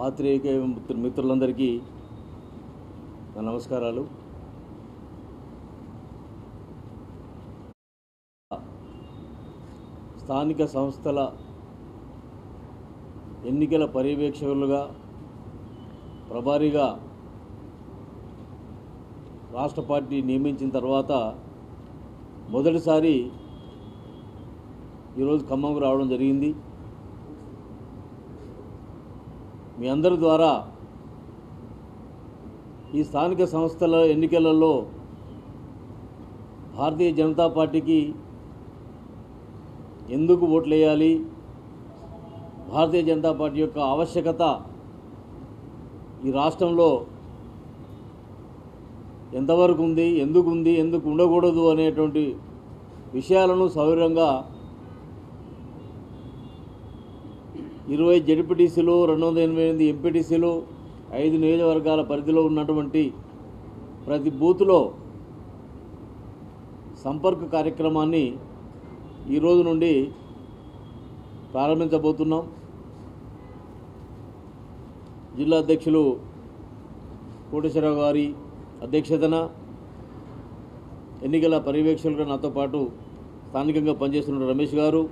పాత్రికే మిత్రు మిత్రులందరికీ నా నమస్కారాలు. స్థానిక సంస్థల ఎన్నికల పర్యవేక్షకులుగా ప్రభారీగా రాష్ట్ర పార్టీ నియమించిన తర్వాత మొదటిసారి ఈరోజు ఖమ్మంకు రావడం జరిగింది. మీ అందరి ద్వారా ఈ స్థానిక సంస్థల ఎన్నికలలో భారతీయ జనతా పార్టీకి ఎందుకు ఓట్లు వేయాలి భారతీయ జనతా పార్టీ యొక్క ఆవశ్యకత ఈ రాష్ట్రంలో ఎంతవరకు ఉంది ఎందుకు ఉంది ఎందుకు ఉండకూడదు అనేటువంటి విషయాలను సౌర్యంగా ఇరవై జడ్పీటీసీలు రెండు వందల ఎనభై ఎనిమిది ఎంపీటీసీలు ఐదు నియోజకవర్గాల పరిధిలో ఉన్నటువంటి ప్రతి బూత్లో సంపర్క కార్యక్రమాన్ని ఈ రోజు నుండి ప్రారంభించబోతున్నాం. జిల్లా అధ్యక్షులు కోటేశ్వరరావు గారి అధ్యక్షతన ఎన్నికల పర్యవేక్షకులుగా నాతో పాటు స్థానికంగా పనిచేస్తున్న రమేష్ గారు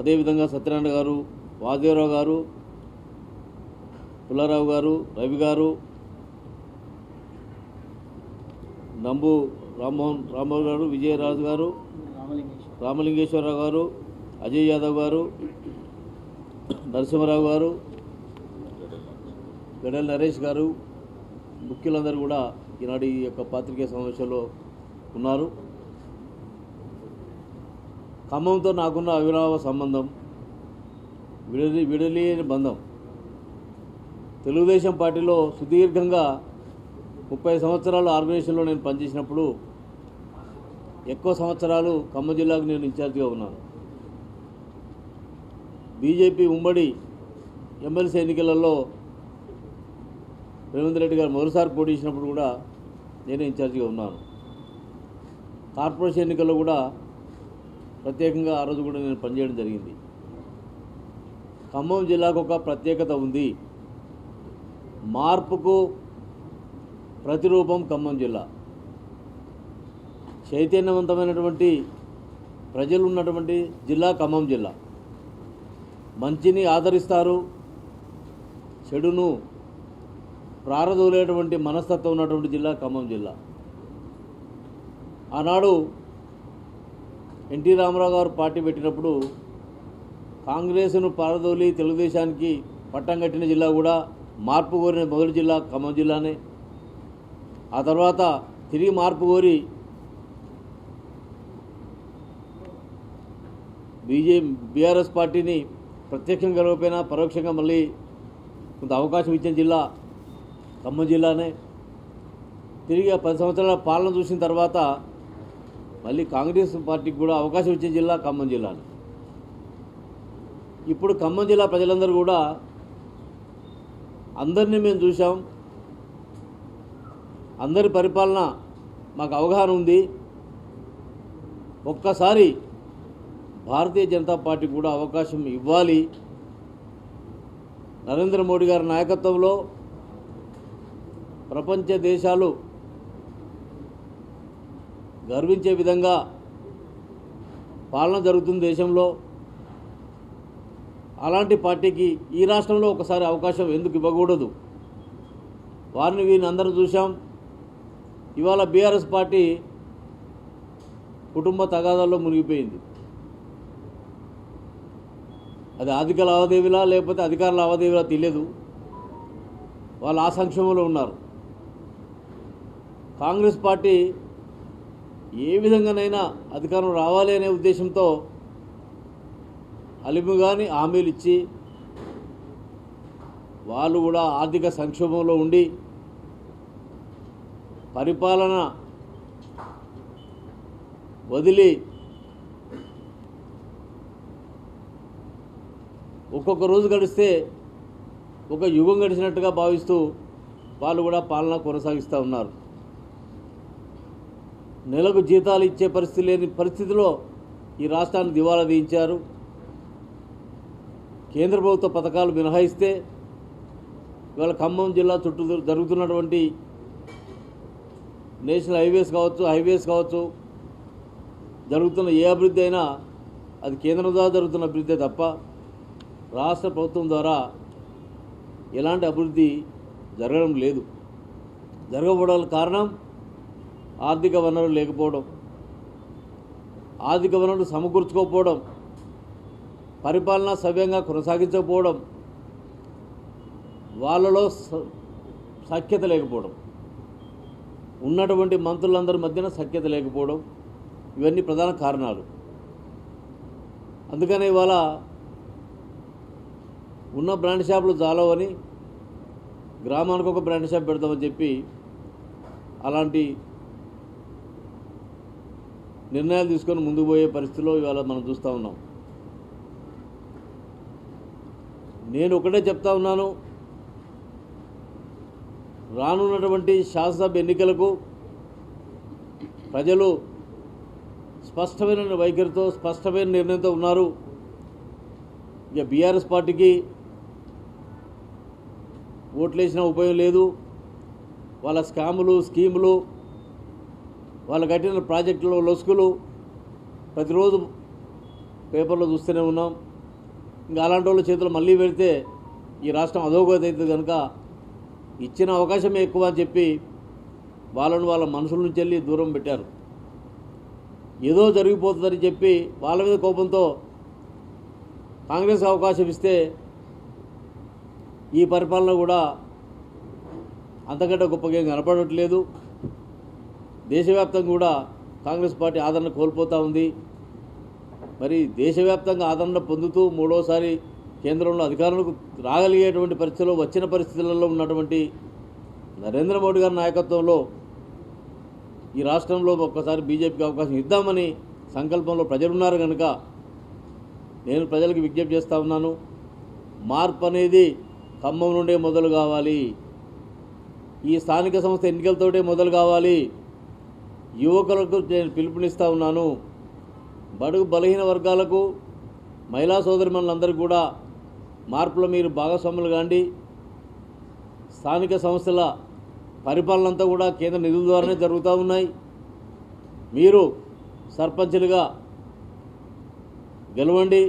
అదేవిధంగా సత్యనారాయణ గారు వాదేవరావు గారు పుల్లారావు గారు రవి గారు నంబు రామ్మోహన్ రామ్మోహన్ గారు విజయరాజు గారు రామలింగేశ్వరరావు గారు అజయ్ యాదవ్ గారు నరసింహరావు గారు గడల్ నరేష్ గారు ముఖ్యులందరూ కూడా ఈనాడు ఈ యొక్క పాత్రికేయ సమావేశంలో ఉన్నారు. ఖమ్మంతో నాకున్న అవిరామ సంబంధం విడలి విడలేని బంధం. తెలుగుదేశం పార్టీలో సుదీర్ఘంగా ముప్పై సంవత్సరాలు ఆర్గనైజేషన్లో నేను పనిచేసినప్పుడు ఎక్కువ సంవత్సరాలు ఖమ్మం జిల్లాకు నేను ఇన్ఛార్జిగా ఉన్నాను. బీజేపీ ఉమ్మడి ఎమ్మెల్సీ ఎన్నికలలో రేవంత్ రెడ్డి గారు మరోసారి పోటీ చేసినప్పుడు కూడా నేనే ఇన్ఛార్జిగా ఉన్నాను. కార్పొరేషన్ ఎన్నికల్లో కూడా ప్రత్యేకంగా ఆ రోజు కూడా నేను పనిచేయడం జరిగింది. ఖమ్మం జిల్లాకు ఒక ప్రత్యేకత ఉంది. మార్పుకు ప్రతిరూపం ఖమ్మం జిల్లా. చైతన్యవంతమైనటువంటి ప్రజలు ఉన్నటువంటి జిల్లా ఖమ్మం జిల్లా. మంచిని ఆదరిస్తారు. చెడును ప్రారదోలేటువంటి మనస్తత్వం ఉన్నటువంటి జిల్లా ఖమ్మం జిల్లా. ఆనాడు ఎన్టీ రామారావు గారు పార్టీ పెట్టినప్పుడు కాంగ్రెస్ను పారదోలి తెలుగుదేశానికి పట్టం కట్టిన జిల్లా కూడా మార్పు కోరిన మొదటి జిల్లా ఖమ్మం జిల్లానే. ఆ తర్వాత తిరిగి మార్పు కోరి బీజే బీఆర్ఎస్ పార్టీని ప్రత్యక్షంగా గెలవకపోయినా పరోక్షంగా మళ్ళీ కొంత అవకాశం ఇచ్చిన జిల్లా ఖమ్మం జిల్లానే. తిరిగి ఆ పది సంవత్సరాల పాలన చూసిన తర్వాత మళ్ళీ కాంగ్రెస్ పార్టీకి కూడా అవకాశం ఇచ్చిన జిల్లా ఖమ్మం జిల్లానే. ఇప్పుడు ఖమ్మం జిల్లా ప్రజలందరూ కూడా అందరినీ మేము చూసాం అందరి పరిపాలన మాకు అవగాహన ఉంది. ఒక్కసారి భారతీయ జనతా పార్టీ కూడా అవకాశం ఇవ్వాలి. నరేంద్ర మోడీ గారి నాయకత్వంలో ప్రపంచ దేశాలు గర్వించే విధంగా పాలన జరుగుతుంది దేశంలో. అలాంటి పార్టీకి ఈ రాష్ట్రంలో ఒకసారి అవకాశం ఎందుకు ఇవ్వకూడదు? వారిని వీరిని అందరూ చూసాం ఇవాళ బీఆర్ఎస్ పార్టీ కుటుంబ తగాదాల్లో మునిగిపోయింది. అది ఆర్థిక లావాదేవీలా లేకపోతే అధికార లావాదేవీలా తెలియదు. వాళ్ళు ఆ సంక్షేమంలో ఉన్నారు. కాంగ్రెస్ పార్టీ ఏ విధంగానైనా అధికారం రావాలి అనే ఉద్దేశంతో అలిముగాని హామీలు ఇచ్చి వాళ్ళు కూడా ఆర్థిక సంక్షోభంలో ఉండి పరిపాలన వదిలి ఒక్కొక్క రోజు గడిస్తే ఒక యుగం గడిచినట్టుగా భావిస్తూ వాళ్ళు కూడా పాలన కొనసాగిస్తూ ఉన్నారు. నెలకు జీతాలు ఇచ్చే పరిస్థితి లేని పరిస్థితిలో ఈ రాష్ట్రాన్ని దివాలా తీయించారు. కేంద్ర ప్రభుత్వ పథకాలు మినహాయిస్తే ఇవాళ ఖమ్మం జిల్లా చుట్టూ జరుగుతున్నటువంటి నేషనల్ హైవేస్ కావచ్చు హైవేస్ కావచ్చు జరుగుతున్న ఏ అభివృద్ధి అయినా అది కేంద్రం ద్వారా జరుగుతున్న అభివృద్ధి తప్ప రాష్ట్ర ప్రభుత్వం ద్వారా ఎలాంటి అభివృద్ధి జరగడం లేదు. జరగకపోవడానికి కారణం ఆర్థిక వనరులు లేకపోవడం ఆర్థిక వనరులు సమకూర్చుకోకపోవడం పరిపాలన సవ్యంగా కొనసాగించకపోవడం వాళ్ళలో స- సఖ్యత లేకపోవడం ఉన్నటువంటి మంత్రులందరి మధ్యన సఖ్యత లేకపోవడం ఇవన్నీ ప్రధాన కారణాలు. అందుకనే ఇవాళ ఉన్న బ్రాండ్ షాపులు చాలవని గ్రామానికి ఒక బ్రాండ్ షాప్ పెడతామని చెప్పి అలాంటి నిర్ణయాలు తీసుకొని ముందుకు పోయే పరిస్థితిలో ఇవాళ మనం చూస్తూ ఉన్నాం. నేను ఒకటే చెప్తా ఉన్నాను. రానున్నటువంటి శాసనసభ ఎన్నికలకు ప్రజలు స్పష్టమైన వైఖరితో స్పష్టమైన నిర్ణయంతో ఉన్నారు. ఇక బీఆర్ఎస్ పార్టీకి ఓట్లేసిన ఉపయోగం లేదు. వాళ్ళ స్కాములు స్కీములు వాళ్ళు కట్టిన ప్రాజెక్టులు లొసుకులు ప్రతిరోజు పేపర్లో చూస్తూనే ఉన్నాం. ఇంకా అలాంటి వాళ్ళ చేతులు మళ్ళీ పెడితే ఈ రాష్ట్రం అధోగతి అవుతుంది కనుక ఇచ్చిన అవకాశమే ఎక్కువ అని చెప్పి వాళ్ళను వాళ్ళ మనసుల నుంచి వెళ్ళి దూరం పెట్టారు. ఏదో జరిగిపోతుందని చెప్పి వాళ్ళ మీద కోపంతో కాంగ్రెస్ అవకాశం ఇస్తే ఈ పరిపాలన కూడా అంతకంటే గొప్పగా కనపడట్లేదు. దేశవ్యాప్తంగా కూడా కాంగ్రెస్ పార్టీ ఆదరణ కోల్పోతూ ఉంది. మరి దేశవ్యాప్తంగా ఆదరణ పొందుతూ మూడోసారి కేంద్రంలో అధికారులకు రాగలిగేటువంటి పరిస్థితుల్లో వచ్చిన పరిస్థితులలో ఉన్నటువంటి నరేంద్ర మోడీ గారి నాయకత్వంలో ఈ రాష్ట్రంలో ఒక్కసారి బీజేపీకి అవకాశం ఇద్దామని సంకల్పంలో ప్రజలున్నారు కనుక నేను ప్రజలకు విజ్ఞప్తి చేస్తూ ఉన్నాను. మార్పు అనేది ఖమ్మం నుండే మొదలు కావాలి. ఈ స్థానిక సంస్థ ఎన్నికలతోటే మొదలు కావాలి. యువకులకు నేను పిలుపునిస్తూ ఉన్నాను. బడుగు బలహీన వర్గాలకు మహిళా సోదరిమణులందరికీ కూడా మార్పులో మీరు భాగస్వాములు కాండి. స్థానిక సంస్థల పరిపాలన అంతా కూడా కేంద్ర నిధుల ద్వారానే జరుగుతూ ఉన్నాయి. మీరు సర్పంచ్లుగా గెలవండి.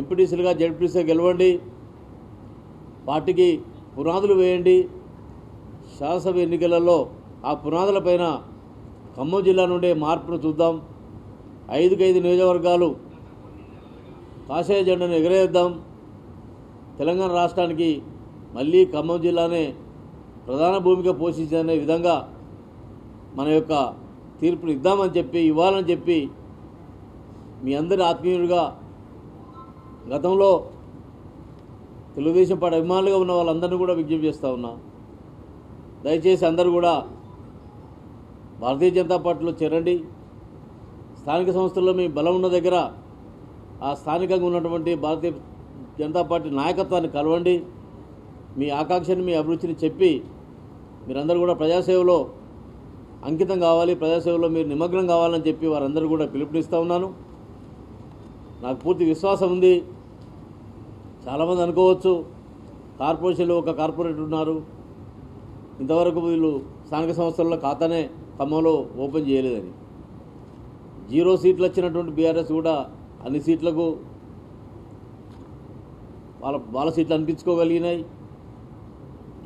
ఎంపీటీసీలుగా జడ్పీటీసీగా గెలవండి. పార్టీకి పునాదులు వేయండి. శాసనసభ ఎన్నికలలో ఆ పునాదులపైన ఖమ్మం జిల్లా నుండే మార్పును చూద్దాం. ఐదుకి ఐదు నియోజకవర్గాలు కాషాయ జెండాను ఎగరేద్దాం. తెలంగాణ రాష్ట్రానికి మళ్ళీ ఖమ్మం జిల్లానే ప్రధాన భూమిక పోషించనే విధంగా మన యొక్క తీర్పును ఇద్దామని చెప్పి ఇవ్వాలని చెప్పి మీ అందరి ఆత్మీయులుగా గతంలో తెలుగుదేశం పార్టీ అభిమానులుగా ఉన్న వాళ్ళందరినీ కూడా విజ్ఞప్తి చేస్తూ ఉన్నా. దయచేసి అందరూ కూడా భారతీయ జనతా పార్టీలో చేరండి. స్థానిక సంస్థల్లో మీ బలం ఉన్న దగ్గర ఆ స్థానికంగా ఉన్నటువంటి భారతీయ జనతా పార్టీ నాయకత్వాన్ని కలవండి. మీ ఆకాంక్షని మీ అభిరుచిని చెప్పి మీరందరూ కూడా ప్రజాసేవలో అంకితం కావాలి ప్రజాసేవలో మీరు నిమగ్నం కావాలని చెప్పి వారందరూ కూడా పిలుపునిస్తూ ఉన్నాను. నాకు పూర్తి విశ్వాసం ఉంది. చాలామంది అనుకోవచ్చు కార్పొరేషన్లో ఒక కార్పొరేట్ ఉన్నారు. ఇంతవరకు వీళ్ళు స్థానిక సంస్థల్లో ఖాతానే ఖమ్మంలో ఓపెన్ చేయలేదని. జీరో సీట్లు వచ్చినటువంటి బీఆర్ఎస్ కూడా అన్ని సీట్లకు వాళ్ళ వాళ్ళ సీట్లు అనిపించుకోగలిగినాయి.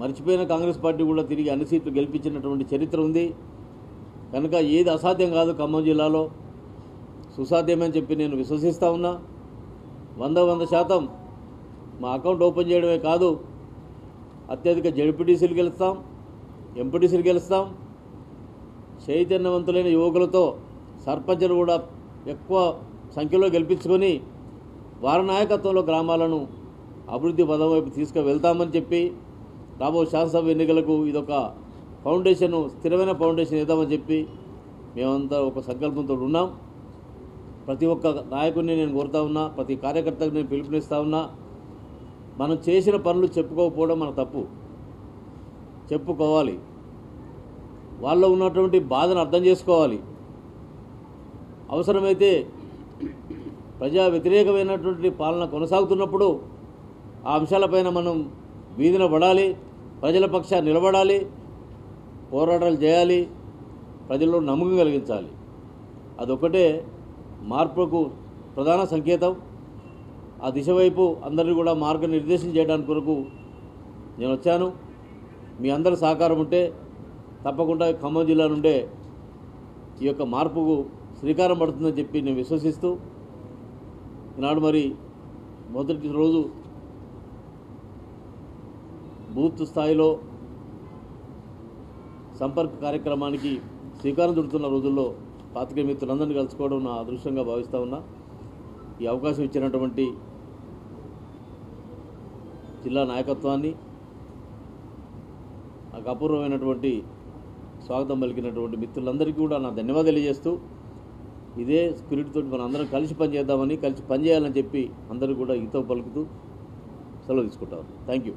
మర్చిపోయిన కాంగ్రెస్ పార్టీ కూడా తిరిగి అన్ని సీట్లు గెలిపించినటువంటి చరిత్ర ఉంది. కనుక ఏది అసాధ్యం కాదు ఖమ్మం జిల్లాలో. సుసాధ్యమని చెప్పి నేను విశ్వసిస్తూ ఉన్నా. వంద వంద శాతం మా అకౌంట్ ఓపెన్ చేయడమే కాదు అత్యధిక జడ్పీటీసీలు గెలుస్తాం ఎంపీటీసీలు గెలుస్తాం. చైతన్యవంతులైన యువకులతో సర్పంచ్లు కూడా ఎక్కువ సంఖ్యలో గెలిపించుకొని వారి నాయకత్వంలో గ్రామాలను అభివృద్ధి పదం వైపు తీసుకువెళ్తామని చెప్పి రాబో శాసనసభ ఎన్నికలకు ఇదొక ఫౌండేషన్ స్థిరమైన ఫౌండేషన్ ఇద్దామని చెప్పి మేమంతా ఒక సంకల్పంతో ఉన్నాం. ప్రతి ఒక్క నాయకుడిని నేను కోరుతా ఉన్నా ప్రతి కార్యకర్తకు నేను పిలుపునిస్తా ఉన్నా మనం చేసిన పనులు చెప్పుకోకపోవడం మన తప్పు. చెప్పుకోవాలి. వాళ్ళలో ఉన్నటువంటి బాధను అర్థం చేసుకోవాలి. అవసరమైతే ప్రజా వ్యతిరేకమైనటువంటి పాలన కొనసాగుతున్నప్పుడు ఆ అంశాలపైన మనం వీధిన పడాలి ప్రజల పక్షాన్ని నిలబడాలి పోరాటాలు చేయాలి ప్రజల్లో నమ్మకం కలిగించాలి. అదొకటే మార్పుకు ప్రధాన సంకేతం. ఆ దిశ వైపు అందరినీ కూడా మార్గనిర్దేశం చేయడానికి కొరకు నేను వచ్చాను. మీ అందరి సహకారం ఉంటే తప్పకుండా ఖమ్మం జిల్లా నుండే ఈ యొక్క మార్పుకు శ్రీకారం పడుతుందని చెప్పి నేను విశ్వసిస్తూ ఈనాడు మరి మొదటి రోజు బూత్ స్థాయిలో సంపర్క కార్యక్రమానికి శ్రీకారం చుడుతున్న రోజుల్లో పాతిక మిత్రులందరినీ కలుసుకోవడం నా అదృష్టంగా భావిస్తూ ఉన్నా. ఈ అవకాశం ఇచ్చినటువంటి జిల్లా నాయకత్వాన్ని నాకు అపూర్వమైనటువంటి స్వాగతం పలికినటువంటి మిత్రులందరికీ కూడా నా ధన్యవాదాలు తెలియజేస్తూ ఇదే స్పిరిట్ తోటి మనం అందరం కలిసి పనిచేద్దామని కలిసి పనిచేయాలని చెప్పి అందరూ కూడా ఈతో పలుకుతూ సెలవు తీసుకుంటారు థ్యాంక్ యూ